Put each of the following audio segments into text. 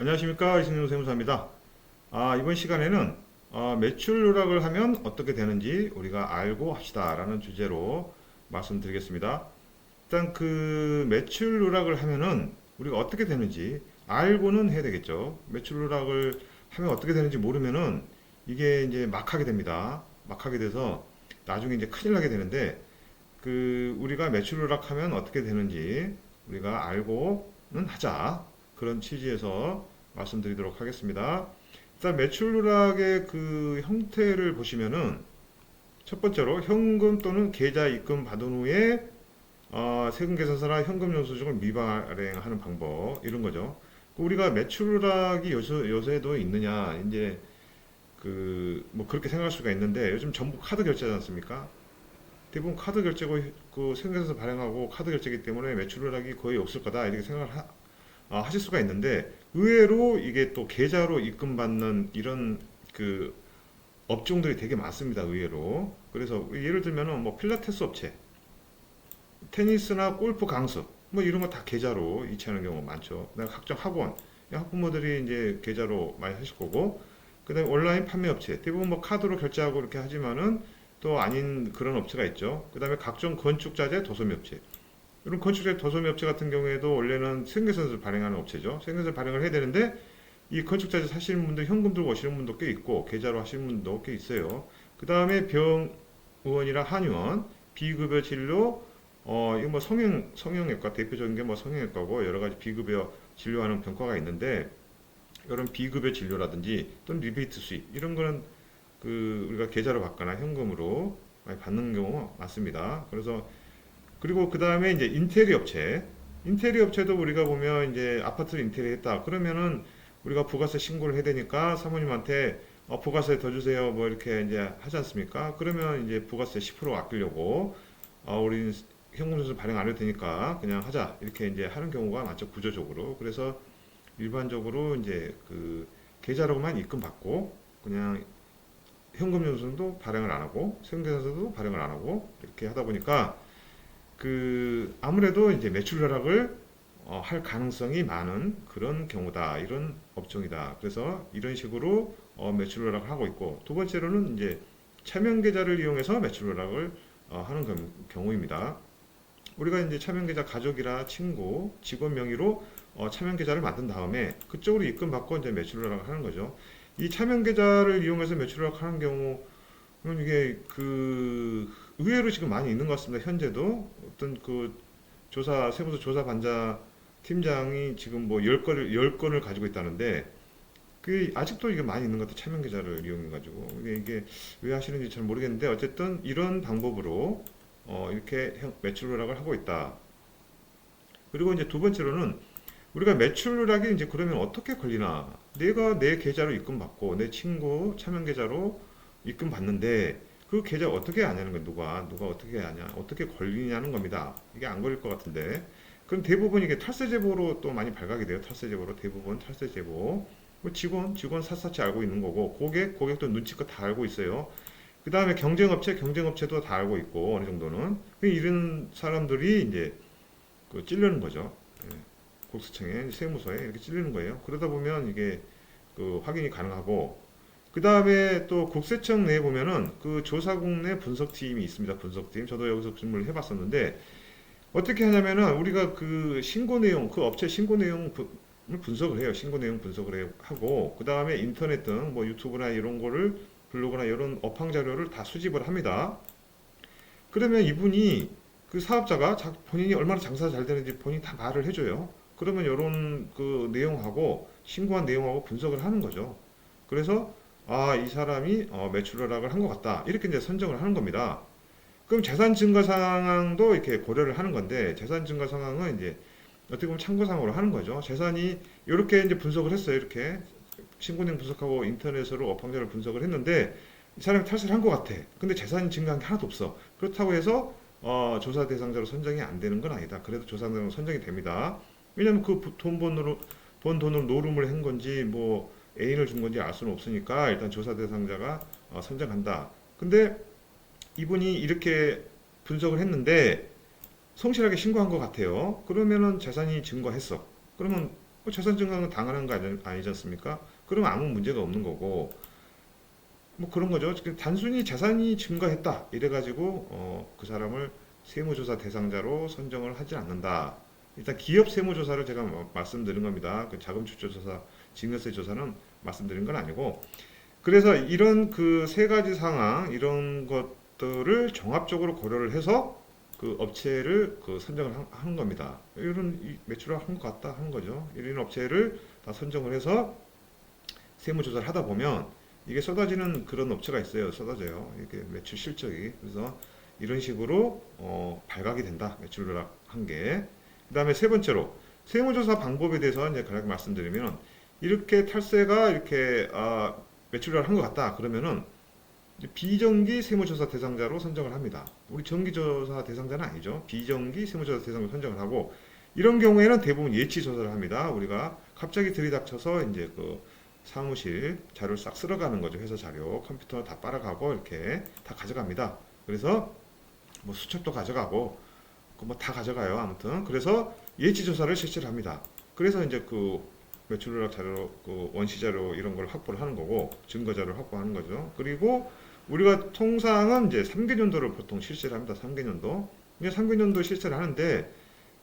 안녕하십니까 이승용 세무사입니다. 아, 이번 시간에는 어, 매출 누락을 하면 어떻게 되는지 우리가 알고 합시다라는 주제로 말씀드리겠습니다. 일단 그 매출 누락을 하면은 우리가 어떻게 되는지 알고는 해야 되겠죠. 매출 누락을 하면 어떻게 되는지 모르면은 이게 이제 막 하게 됩니다. 막 하게 돼서 나중에 이제 큰일 나게 되는데 그 우리가 매출 누락하면 어떻게 되는지 우리가 알고는 하자. 그런 취지에서 말씀드리도록 하겠습니다. 일단 매출 누락의 그 형태를 보시면은 첫 번째로 현금 또는 계좌 입금 받은 후에 어, 세금 계산서나 현금 영수증을 미발행하는 방법 이런 거죠. 우리가 매출 누락이 요새, 요새도 있느냐 이제 그 뭐 그렇게 생각할 수가 있는데 요즘 전부 카드 결제하지 않습니까? 대부분 카드 결제고 그 세금 계산서 발행하고 카드 결제이기 때문에 매출 누락이 거의 없을 거다 이렇게 생각을 하, 아, 하실 수가 있는데 의외로 이게 또 계좌로 입금받는 이런 그 업종들이 되게 많습니다. 의외로. 그래서 예를 들면은 뭐 필라테스 업체, 테니스나 골프 강습 뭐 이런 거 다 계좌로 이체하는 경우가 많죠. 그다음에 각종 학원, 이 학부모들이 이제 계좌로 많이 하실 거고, 그다음에 온라인 판매 업체 대부분 뭐 카드로 결제하고 이렇게 하지만은 또 아닌 그런 업체가 있죠. 그다음에 각종 건축 자재 도소매 업체. 이런 건축재 도소매 업체 같은 경우에도 원래는 생계선을 발행하는 업체죠. 생계선 발행을 해야 되는데 이 건축자재 사시는 분들 현금 들고 오시는 분도 꽤 있고 계좌로 하시는 분도 꽤 있어요. 그 다음에 병의원이랑 한의원, 비급여 진료, 어 이거 뭐 성형 성형외과 대표적인 게 뭐 성형외과고 여러 가지 비급여 진료하는 병과가 있는데 이런 비급여 진료라든지 또는 리베이트 수입 이런 거는 그 우리가 계좌로 받거나 현금으로 많이 받는 경우가 많습니다. 그래서 그리고 그 다음에 이제 인테리어 업체. 인테리어 업체도 우리가 보면 이제 아파트를 인테리어 했다. 그러면은 우리가 부가세 신고를 해야 되니까 사모님한테 어, 부가세 더 주세요. 뭐 이렇게 이제 하지 않습니까? 그러면 이제 부가세 10% 아끼려고 어, 우리는 현금수술 발행 안 해도 되니까 그냥 하자. 이렇게 이제 하는 경우가 많죠. 구조적으로. 그래서 일반적으로 이제 그 계좌로만 입금 받고 그냥 현금 영수증도 발행을 안 하고 세금계산서도 발행을 안 하고 이렇게 하다 보니까 그 아무래도 이제 매출 하락을 어, 할 가능성이 많은 그런 경우다. 이런 업종이다. 그래서 이런 식으로 어, 매출 하락을 하고 있고 두 번째로는 이제 차명 계좌를 이용해서 매출 하락을 어, 하는 경우- 경우입니다. 우리가 이제 차명 계좌 가족이라 친구 직원 명의로 어, 차명 계좌를 만든 다음에 그쪽으로 입금 받고 이제 매출 하락을 하는 거죠. 이 차명 계좌를 이용해서 매출 하락을 하는 경우 는 이게 그 의외로 지금 많이 있는 것 같습니다. 현재도 어떤 그 조사 세무서 조사 반자 팀장이 지금 뭐 10건을 10건을 가지고 있다는데 그 아직도 이게 많이 있는 것 같아요. 차명 계좌를 이용해 가지고 이게, 이게 왜 하시는지 잘 모르겠는데 어쨌든 이런 방법으로 어 이렇게 형- 매출 누락을 하고 있다. 그리고 이제 두 번째로는 우리가 매출 누락이 이제 그러면 어떻게 걸리나? 내가 내 계좌로 입금 받고 내 친구 차명 계좌로 입금 받는데 그 계좌 어떻게 아냐는 거예요. 누가 누가 어떻게 아냐? 어떻게 걸리냐는 겁니다. 이게 안 걸릴 것 같은데. 그럼 대부분 이게 탈세 제보로 또 많이 발각이 돼요. 탈세 제보로 대부분 탈세 제보. 뭐 직원 직원 샅샅이 알고 있는 거고 고객 고객도 눈치껏 다 알고 있어요. 그 다음에 경쟁업체 경쟁업체도 다 알고 있고 어느 정도는 이런 사람들이 이제 그 찔르는 거죠. 예. 국세청에 세무서에 이렇게 찔리는 거예요. 그러다 보면 이게 그 확인이 가능하고 그 다음에 또 국세청 내에 보면은 그 조사국 내 분석팀이 있습니다. 분석팀. 저도 여기서 질문을 해봤었는데 어떻게 하냐면은 우리가 그 신고 내용, 그 업체 신고 내용을 분석을 해요. 신고 내용 분석을 해- 하고 그 다음에 인터넷 등 뭐 유튜브나 이런 거를 블로그나 이런 업황 자료를 다 수집을 합니다. 그러면 이분이 그 사업자가 자- 본인이 얼마나 장사가 잘 되는지 본인이 다 말을 해줘요. 그러면 이런 그 내용하고 신고한 내용하고 분석을 하는 거죠. 그래서 아, 이 사람이 어, 매출 하락을 한 것 같다. 이렇게 이제 선정을 하는 겁니다. 그럼 재산 증가 상황도 이렇게 고려를 하는 건데 재산 증가 상황은 이제 어떻게 보면 참고상으로 하는 거죠. 재산이 이렇게 이제 분석을 했어요. 이렇게 신고내용 분석하고 인터넷으로 업황자를 분석을 했는데 이 사람이 탈세를 한것 같아. 근데 재산이 증가한 게 하나도 없어. 그렇다고 해서 어, 조사 대상자로 선정이 안 되는 건 아니다. 그래도 조사 대상자로 선정이 됩니다. 왜냐면 그 돈 번으로 번 돈으로 노름을 한 건지 뭐 애인을 준 건지 알 수는 없으니까 일단 조사 대상자가 어, 선정한다. 근데 이분이 이렇게 분석을 했는데 성실하게 신고한 것 같아요. 그러면은 재산이 증거했어. 그러면 뭐 재산 증강은 당연한 거 아니, 아니지 않습니까? 그러면 아무 문제가 없는 거고 뭐 그런 거죠. 단순히 재산이 증가했다 이래가지고 어, 그 사람을 세무조사 대상자로 선정을 하지 않는다. 일단 기업 세무조사를 제가 뭐 말씀드린 겁니다. 그 자금출처조사, 증여세 조사는 말씀드린 건 아니고 그래서 이런 그 세 가지 상황 이런 것들을 종합적으로 고려를 해서 그 업체를 그 선정을 하- 하는 겁니다. 이런 이 매출을 한 것 같다 하는 거죠. 이런 업체를 다 선정을 해서 세무조사를 하다 보면 이게 쏟아지는 그런 업체가 있어요. 쏟아져요. 이게 매출 실적이. 그래서 이런 식으로 어, 발각이 된다. 매출 누락한 게. 그 다음에 세 번째로 세무조사 방법에 대해서 이제 간략히 말씀드리면 이렇게 탈세가 이렇게 아, 매출 누락을 한 것 같다. 그러면은 비정기 세무조사 대상자로 선정을 합니다. 우리 정기조사 대상자는 아니죠. 비정기 세무조사 대상자로 선정을 하고 이런 경우에는 대부분 예치 조사를 합니다. 우리가 갑자기 들이닥쳐서 이제 그 사무실 자료를 싹 쓸어가는 거죠. 회사 자료, 컴퓨터 다 빨아가고 이렇게 다 가져갑니다. 그래서 뭐 수첩도 가져가고 뭐 다 가져가요. 아무튼 그래서 예치 조사를 실시를 합니다. 그래서 이제 그 매출 누락 자료, 그 원시 자료 이런 걸 확보를 하는 거고 증거 자료를 확보하는 거죠. 그리고 우리가 통상은 이제 3개년도를 보통 실시를 합니다. 3개년도. 이제 3개년도 실시를 하는데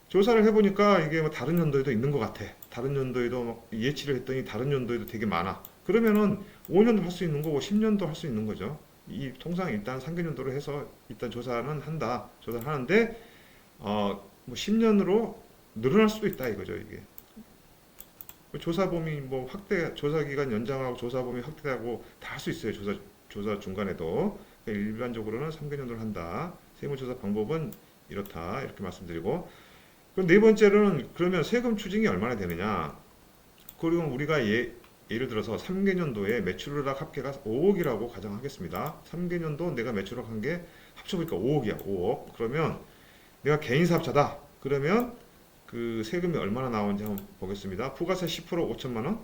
조사를 해보니까 이게 뭐 다른 연도에도 있는 것 같아. 다른 연도에도 막 예치를 했더니 다른 연도에도 되게 많아. 그러면은 5년도 할 수 있는 거고 10년도 할 수 있는 거죠. 이 통상 일단 3개년도로 해서 일단 조사는 한다. 조사를 하는데 어 뭐 10년으로 늘어날 수도 있다 이거죠 이게. 조사 범위 뭐 확대 조사 기간 연장하고 조사 범위 확대하고 다 할 수 있어요. 조사 조사 중간에도 그러니까 일반적으로는 3개년도를 한다. 세무조사 방법은 이렇다 이렇게 말씀드리고 그럼 네 번째로는 그러면 세금 추징이 얼마나 되느냐? 그리고 우리가 예, 예를 들어서 3개년도에 매출누락 합계가 5억이라고 가정하겠습니다. 3개년도 내가 매출누락 한게 합쳐보니까 5억이야. 5억. 그러면 내가 개인 사업자다. 그러면 그 세금이 얼마나 나오는지 한번 보겠습니다. 부가세 10% 5천만 원,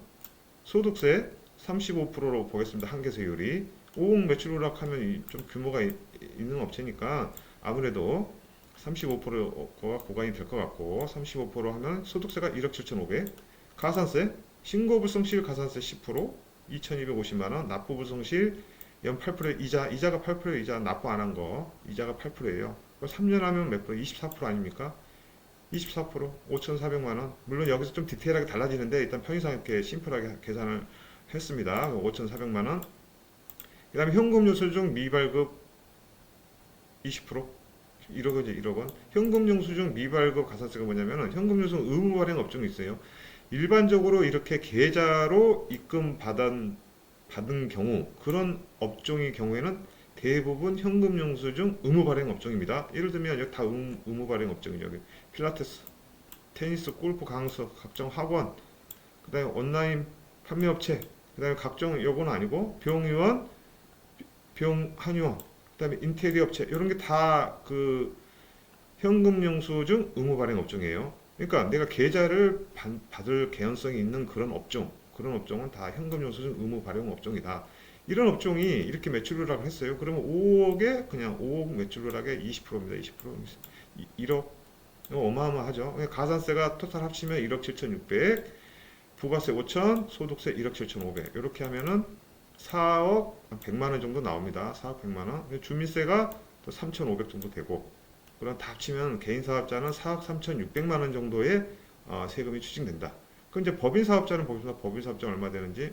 소득세 35%로 보겠습니다. 한계세율이 5억 매출누락 하면 이- 좀 규모가 이- 있는 업체니까 아무래도 35%가 고관이 될 것 같고 35% 하면 소득세가 1억 7,500 가산세 신고불성실 가산세 10% 2,250만 원 납부불성실 연 8% 이자 이자가 8% 이자 납부 안 한 거 이자가 8%예요 3년 하면 몇 프로 24% 아닙니까 24% 5,400만 원 물론 여기서 좀 디테일하게 달라지는데 일단 편의상 이렇게 심플하게 계산을 했습니다 5,400만 원 그다음에 현금 요소중 미발급 20% 1억 원이죠, 1억 원. 현금 영수증 미발급 가산세가 뭐냐면은 현금 영수증 의무 발행 업종이 있어요. 일반적으로 이렇게 계좌로 입금 받은 받은 경우 그런 업종의 경우에는 대부분 현금 영수증 의무 발행 업종입니다. 예를 들면 여기 다 의무, 의무 발행 업종이죠. 필라테스, 테니스, 골프 강습, 각종 학원, 그 다음에 온라인 판매 업체, 그 다음에 각종 요거는 아니고 병의원, 병 한의원, 그 다음에 인테리어 업체 이런 게 다 그 현금 영수증 의무 발행 업종이에요. 그러니까 내가 계좌를 받- 받을 개연성이 있는 그런 업종, 그런 업종은 다 현금 영수증 의무 발행 업종이다. 이런 업종이 이렇게 매출누락을 했어요. 그러면 5억에 그냥 5억 매출누락의 20%입니다. 20% 1억 어마어마하죠. 가산세가 토탈 합치면 1억 7,600, 부가세 5천, 소득세 1억 7,500 이렇게 하면은 4억 100만 원 정도 나옵니다. 4억 100만 원. 주민세가 또 3,500 정도 되고 그럼 다 합치면 개인 사업자는 4억 3,600만 원 정도의 어, 세금이 추징된다. 그럼 이제 법인 사업자는 보겠습니다. 법인 사업자는 얼마 되는지.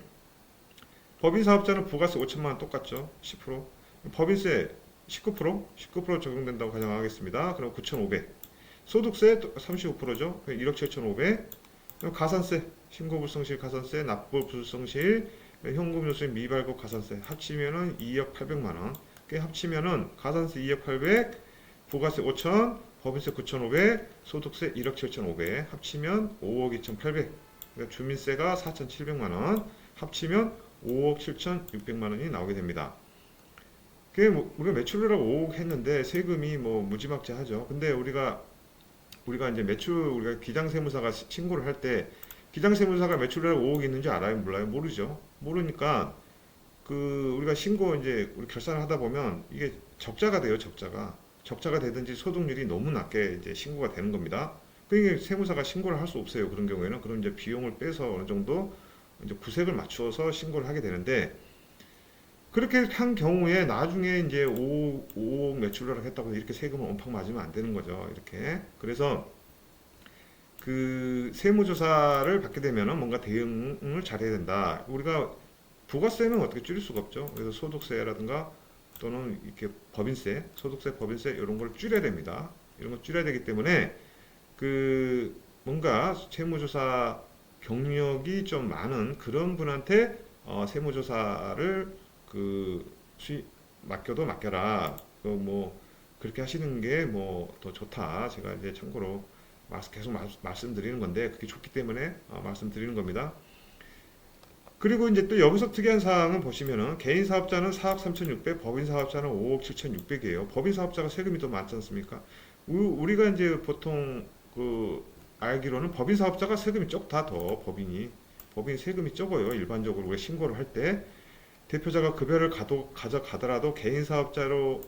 법인 사업자는 부가세 5천만 원 똑같죠. 10%. 법인세 19%? 19% 적용된다고 가정하겠습니다. 그럼 9,500. 소득세 35%죠. 1억 7,500. 그럼 가산세, 신고불성실 가산세, 납부불성실, 현금 요소의 미발급 가산세 합치면은 2억 800만 원. 그 합치면은 가산세 2억 800, 부가세 5천, 법인세 9,500, 소득세 1억 7,500 합치면 5억 2,800. 그러니까 주민세가 4,700만 원 합치면 5억 7,600만 원이 나오게 됩니다. 그게 뭐 우리가 매출이라고 5억 했는데 세금이 뭐 무지막지하죠. 근데 우리가 우리가 이제 매출 우리가 기장세무사가 시- 신고를 할 때 기장세무사가 매출이라고 5억 있는지 알아요? 몰라요? 모르죠. 모르니까 그 우리가 신고 이제 우리 결산을 하다 보면 이게 적자가 돼요. 적자가 적자가 되든지 소득률이 너무 낮게 이제 신고가 되는 겁니다. 그러니까 세무사가 신고를 할 수 없어요. 그런 경우에는 그럼 이제 비용을 빼서 어느 정도 이제 구색을 맞추어서 신고를 하게 되는데 그렇게 한 경우에 나중에 이제 5, 5억 매출을 했다고 이렇게 세금을 엄청 맞으면 안 되는 거죠. 이렇게. 그래서 그 세무조사를 받게 되면은 뭔가 대응을 잘해야 된다. 우리가 부가세는 어떻게 줄일 수가 없죠. 그래서 소득세라든가 또는 이렇게 법인세, 소득세, 법인세 이런 걸 줄여야 됩니다. 이런 걸 줄여야 되기 때문에 그 뭔가 세무조사 경력이 좀 많은 그런 분한테 어, 세무조사를 그 수입 맡겨도 맡겨라. 그뭐 그렇게 하시는 게 뭐 더 좋다. 제가 이제 참고로 계속 말, 말씀드리는 건데 그게 좋기 때문에 어, 말씀드리는 겁니다. 그리고 이제 또 여기서 특이한 사항은 보시면은 개인 사업자는 4억 3,600, 법인 사업자는 5억 7,600이에요. 법인 사업자가 세금이 더 많지 않습니까? 우- 우리가 이제 보통 그 알기로는 법인 사업자가 세금이 적다 더 법인이 법인 세금이 적어요. 일반적으로 우리가 신고를 할 때 대표자가 급여를 가도, 가져가더라도 개인 사업자로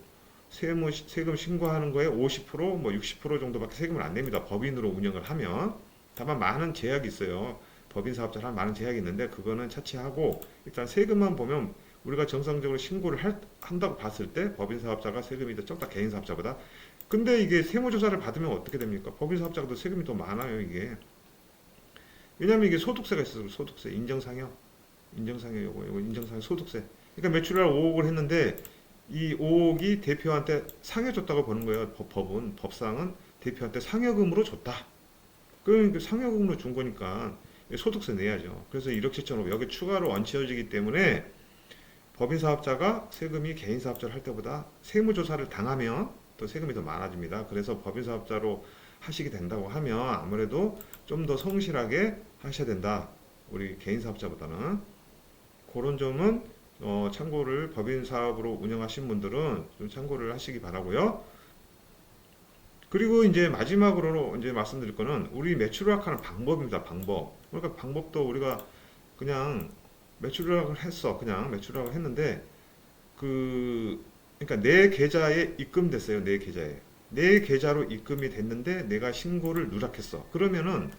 세무, 세금 신고하는 거에 50%, 뭐 60% 정도밖에 세금을 안 냅니다. 법인으로 운영을 하면. 다만 많은 제약이 있어요. 법인 사업자랑 많은 제약이 있는데 그거는 차치하고 일단 세금만 보면 우리가 정상적으로 신고를 할- 한다고 봤을 때 법인 사업자가 세금이 더 적다 개인 사업자보다. 근데 이게 세무조사를 받으면 어떻게 됩니까? 법인 사업자가 더 세금이 더 많아요 이게. 왜냐면 이게 소득세가 있어서 소득세 인정상여 인정상여 요거 요거 인정상여 소득세. 그러니까 매출을 5억을 했는데 이 5억이 대표한테 상여 줬다고 보는 거예요. 법, 법은 법상은 대표한테 상여금으로 줬다. 그러니까 상여금으로 준 거니까 소득세 내야죠. 그래서 1억 7천억 여기 추가로 얹혀지기 때문에 법인 사업자가 세금이 개인 사업자를 할 때보다 세무조사를 당하면 또 세금이 더 많아집니다. 그래서 법인 사업자로 하시게 된다고 하면 아무래도 좀 더 성실하게 하셔야 된다. 우리 개인 사업자보다는 그런 점은 어, 참고를 법인 사업으로 운영하신 분들은 좀 참고를 하시기 바라고요. 그리고 이제 마지막으로 이제 말씀드릴 거는 우리 매출을 하는 방법입니다. 방법. 그러니까 방법도 우리가 그냥 매출을 했어. 그냥 매출을 했는데 그 그러니까 내 계좌에 입금됐어요. 내 계좌에. 내 계좌로 입금이 됐는데 내가 신고를 누락했어. 그러면은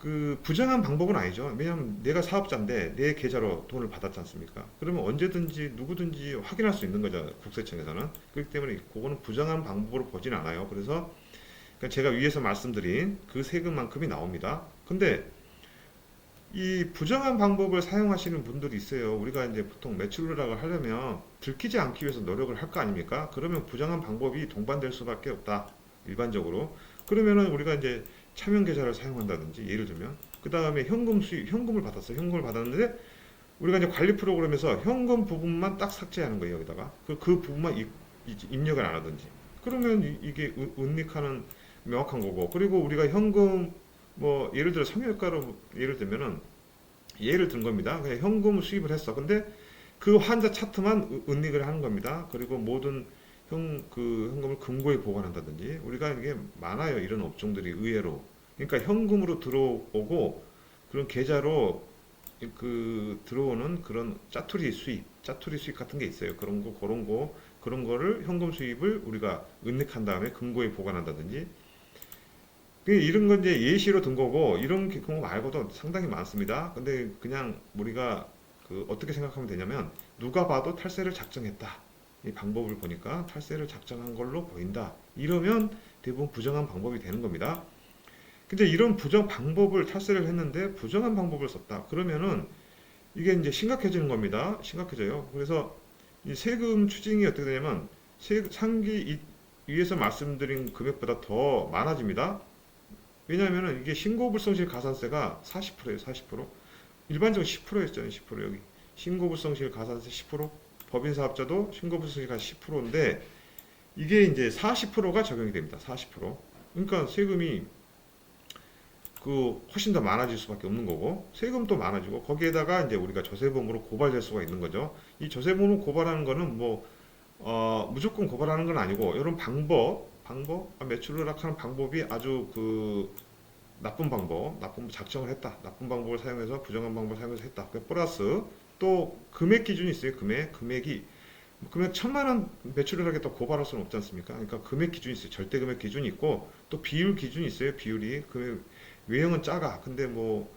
그 부정한 방법은 아니죠. 왜냐하면 내가 사업자인데 내 계좌로 돈을 받았지 않습니까? 그러면 언제든지 누구든지 확인할 수 있는 거죠. 국세청에서는. 그렇기 때문에 그거는 부정한 방법으로 보진 않아요. 그래서 그러니까 제가 위에서 말씀드린 그 세금만큼이 나옵니다. 근데 이 부정한 방법을 사용하시는 분들이 있어요. 우리가 이제 보통 매출 누락을 하려면 들키지 않기 위해서 노력을 할 거 아닙니까? 그러면 부정한 방법이 동반될 수밖에 없다. 일반적으로. 그러면은 우리가 이제 차명 계좌를 사용한다든지 예를 들면 그 다음에 현금 수입 현금을 받았어 요. 현금을 받았는데 우리가 이제 관리 프로그램에서 현금 부분만 딱 삭제하는 거예요 여기다가. 그, 그 부분만 입, 입- 입력을 안 하든지. 그러면 이- 이게 은- 은닉하는 명확한 거고. 그리고 우리가 현금 뭐 예를 들어 성형외과로 예를 들면은 예를 든 겁니다. 그냥 현금 수입을 했어. 근데 그 환자 차트만 은- 은닉을 하는 겁니다. 그리고 모든 현, 그 현금을 금고에 보관한다든지 우리가 이게 많아요 이런 업종들이 의외로. 그러니까 현금으로 들어오고 그런 계좌로 그 들어오는 그런 짜투리 수입 짜투리 수입 같은 게 있어요. 그런 거 그런 거 그런 거를 현금 수입을 우리가 은닉한 다음에 금고에 보관한다든지. 그 이런 건 이제 예시로 든 거고 이런 경우 말고도 상당히 많습니다. 근데 그냥 우리가 그 어떻게 생각하면 되냐면 누가 봐도 탈세를 작정했다. 이 방법을 보니까 탈세를 작정한 걸로 보인다. 이러면 대부분 부정한 방법이 되는 겁니다. 근데 이런 부정 방법을 탈세를 했는데 부정한 방법을 썼다. 그러면은 이게 이제 심각해지는 겁니다. 심각해져요. 그래서 이 세금 추징이 어떻게 되냐면 세, 상기 이- 위에서 말씀드린 금액보다 더 많아집니다. 왜냐하면은 이게 신고불성실 가산세가 40%예요. 40%. 일반적으로 10%였잖아요. 10% 여기. 신고불성실 가산세 10%. 법인 사업자도 신고불성시가 10%인데 이게 이제 40%가 적용이 됩니다. 40%. 그러니까 세금이 그 훨씬 더 많아질 수밖에 없는 거고 세금도 많아지고 거기에다가 이제 우리가 조세범으로 고발될 수가 있는 거죠. 이 조세범으로 고발하는 거는 뭐 어, 무조건 고발하는 건 아니고 이런 방법 방법 아, 매출 누락하는 방법이 아주 그 나쁜 방법 나쁜 작정을 했다 나쁜 방법을 사용해서 부정한 방법을 사용해서 했다 그 플러스 또 금액 기준이 있어요. 금액. 금액이 뭐 금액 천만 원 매출을 하겠다 고발할 수는 없지 않습니까? 그러니까 금액 기준이 있어요. 절대 금액 기준이 있고 또 비율 기준이 있어요. 비율이 금액 외형은 작아. 근데 뭐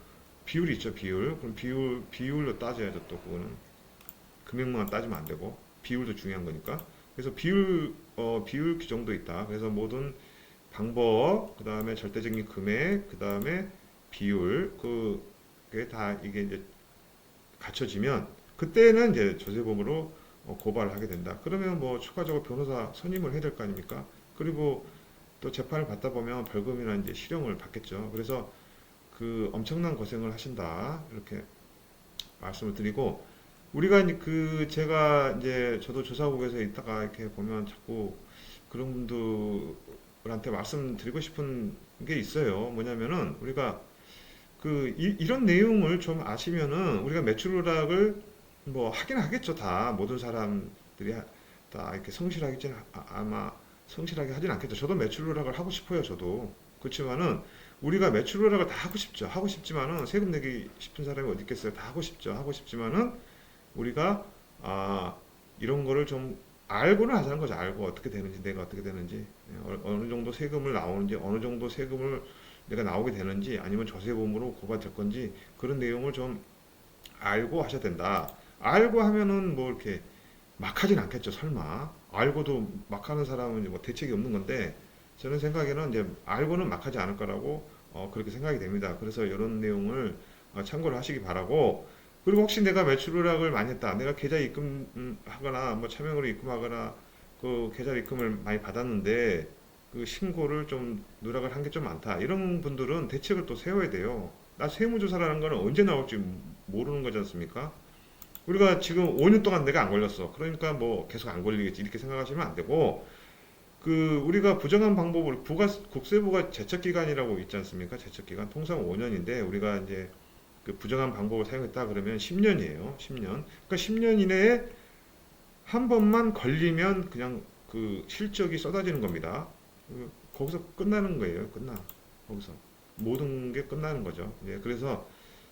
비율이 있죠. 비율. 그럼 비율 비율로 따져야죠. 또 그거는 금액만 따지면 안 되고 비율도 중요한 거니까. 그래서 비율 어 비율 규정도 있다. 그래서 모든 방법, 그 다음에 절대적인 금액, 그 다음에 비율, 그게 다 이게 이제 갖춰지면 그때는 이제 조세범으로 어, 고발을 하게 된다. 그러면 뭐 추가적으로 변호사 선임을 해야 될 거 아닙니까? 그리고 또 재판을 받다 보면 벌금이나 이제 실형을 받겠죠. 그래서 그 엄청난 고생을 하신다. 이렇게 말씀을 드리고 우리가 그 제가 이제 저도 조사국에서 있다가 이렇게 보면 자꾸 그런 분들한테 말씀드리고 싶은 게 있어요. 뭐냐면은 우리가 그 이, 런 내용을 좀 아시면은 우리가 매출 누락을 뭐 하긴 하겠죠. 다 모든 사람들이 하- 다 이렇게 성실하겠지는 아- 아마 성실하게 하진 않겠죠. 저도 매출 누락을 하고 싶어요. 저도 그렇지만은 우리가 매출 누락을 다 하고 싶죠. 하고 싶지만은 세금 내기 싶은 사람이 어디 있겠어요. 다 하고 싶죠. 하고 싶지만은 우리가 아 이런 거를 좀 알고는 하자는 거죠. 알고 어떻게 되는지 내가 어떻게 되는지 예, 어- 어느 정도 세금을 나오는지 어느 정도 세금을 내가 나오게 되는지 아니면 조세범으로 고발될 건지 그런 내용을 좀 알고 하셔야 된다. 알고 하면은 뭐 이렇게 막 하진 않겠죠. 설마 알고도 막 하는 사람은 뭐 대책이 없는 건데 저는 생각에는 이제 알고는 막 하지 않을 거라고 어, 그렇게 생각이 됩니다. 그래서 이런 내용을 어, 참고를 하시기 바라고 그리고 혹시 내가 매출 누락을 많이 했다. 내가 계좌 입금하거나 뭐 차명으로 입금하거나 그 계좌 입금을 많이 받았는데 그 신고를 좀 누락을 한 게 좀 많다. 이런 분들은 대책을 또 세워야 돼요. 나 세무조사라는 거는 언제 나올지 모르는 거지 않습니까? 우리가 지금 5년 동안 내가 안 걸렸어. 그러니까 뭐 계속 안 걸리겠지. 이렇게 생각하시면 안 되고 그 우리가 부정한 방법을 부가 국세부가 제척 기간이라고 있지 않습니까? 제척 기간 통상 5년인데 우리가 이제 그 부정한 방법을 사용했다 그러면 10년이에요. 10년. 그러니까 10년 이내에 한 번만 걸리면 그냥 그 실적이 쏟아지는 겁니다. 그 거기서 끝나는 거예요. 끝나. 거기서 모든 게 끝나는 거죠. 예, 그래서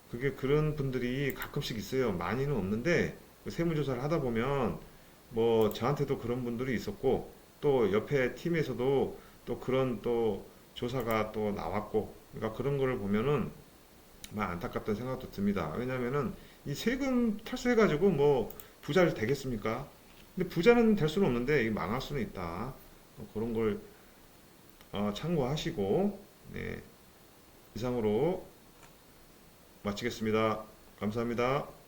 그게 그런 분들이 가끔씩 있어요. 많이는 없는데 그 세무조사를 하다 보면 뭐 저한테도 그런 분들이 있었고 또 옆에 팀에서도 또 그런 또 조사가 또 나왔고 그러니까 그런 거를 보면은 막 안타깝다는 생각도 듭니다. 왜냐면은 이 세금 탈세해 가지고 뭐 부자를 되겠습니까? 근데 부자는 될 수는 없는데 이 망할 수는 있다. 어, 그런 걸 어, 참고하시고 네, 이상으로 마치겠습니다. 감사합니다.